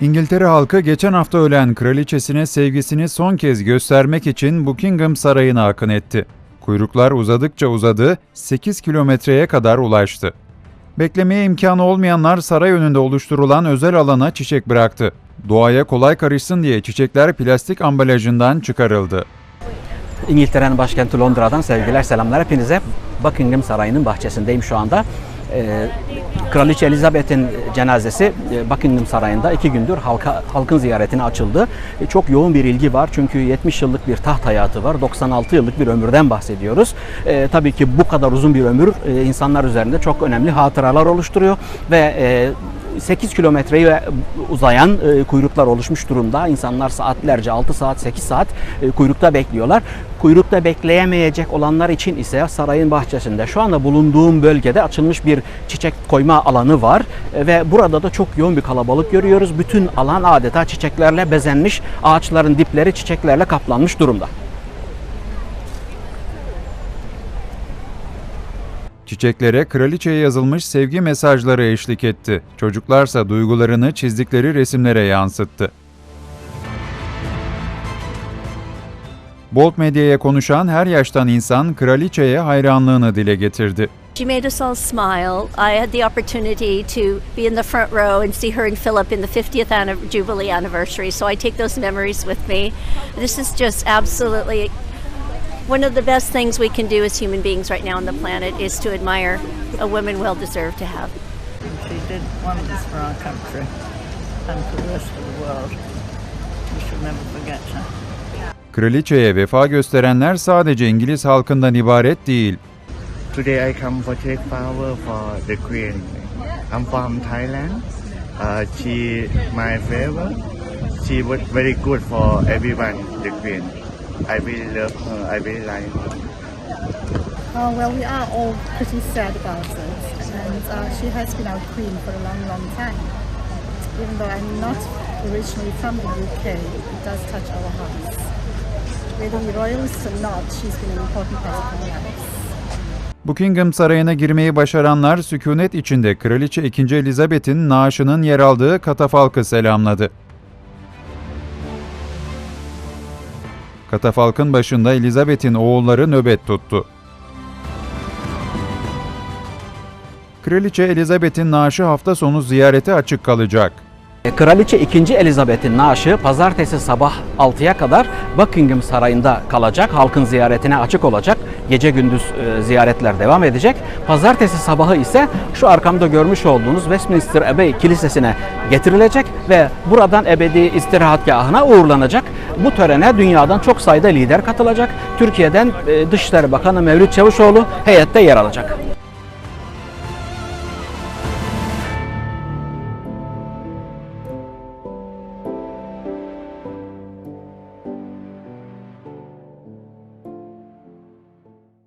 İngiltere halkı geçen hafta ölen kraliçesine sevgisini son kez göstermek için Buckingham Sarayı'na akın etti. Kuyruklar uzadıkça uzadı, 8 kilometreye kadar ulaştı. Beklemeye imkanı olmayanlar saray önünde oluşturulan özel alana çiçek bıraktı. Doğaya kolay karışsın diye çiçekler plastik ambalajından çıkarıldı. İngiltere'nin başkenti Londra'dan sevgiler selamlar hepinize. Buckingham Sarayı'nın bahçesindeyim şu anda. Ee, Kraliçe Elizabeth'in cenazesi e, Buckingham Sarayı'nda iki gündür halka, halkın ziyaretine açıldı. E, Çok yoğun bir ilgi var çünkü 70 yıllık bir taht hayatı var. 96 yıllık bir ömürden bahsediyoruz. E, tabii ki bu kadar uzun bir ömür e, insanlar üzerinde çok önemli hatıralar oluşturuyor ve e, 8 kilometreyi uzayan e, kuyruklar oluşmuş durumda. İnsanlar saatlerce 6 saat 8 saat e, kuyrukta bekliyorlar. Kuyrukta bekleyemeyecek olanlar için ise sarayın bahçesinde şu anda bulunduğum bölgede açılmış bir çiçek koyma alanı var E, ve burada da çok yoğun bir kalabalık görüyoruz. Bütün alan adeta çiçeklerle bezenmiş. Ağaçların dipleri çiçeklerle kaplanmış durumda. Çiçeklere kraliçeye yazılmış sevgi mesajları eşlik etti. Çocuklarsa duygularını çizdikleri resimlere yansıttı. Bold Medya'ya konuşan her yaştan insan kraliçeye hayranlığını dile getirdi. She made us all smile. I had the opportunity to be in the front row and see her and Philip in the 50th anniv- Jubilee anniversary, so I take those memories with me. This is just absolutely one of the best things we can do as human beings right now on the planet is to admire a woman well deserved to have. She did wonders for our country and for the rest of the world. We should never forget her. Kraliçeye vefa gösterenler sadece İngiliz halkından ibaret değil. Today I come for take flower for the queen. I'm from Thailand. Uh, she my favorite. She was very good for everyone. The queen. I really love her. I really like her. Uh, well, we are all pretty sad about it, and uh, she has been our queen for a long, long time. Even though I'm not originally from the UK, it does touch our hearts. Whether we're royalists or not, she's been an important part of our lives. Buckingham Sarayı'na girmeyi başaranlar sükunet içinde Kraliçe 2. Elizabeth'in naaşının yer aldığı katafalkı selamladı. Katafalkın başında Elizabeth'in oğulları nöbet tuttu. Kraliçe Elizabeth'in naaşı hafta sonu ziyarete açık kalacak. E, Kraliçe 2. Elizabeth'in naaşı pazartesi sabah 6'ya kadar Buckingham Sarayı'nda kalacak. Halkın ziyaretine açık olacak. Gece gündüz e, ziyaretler devam edecek. Pazartesi sabahı ise şu arkamda görmüş olduğunuz Westminster Abbey Kilisesi'ne getirilecek ve buradan ebedi istirahatgahına uğurlanacak. Bu törene dünyadan çok sayıda lider katılacak. Türkiye'den e, Dışişleri Bakanı Mevlüt Çavuşoğlu heyette yer alacak.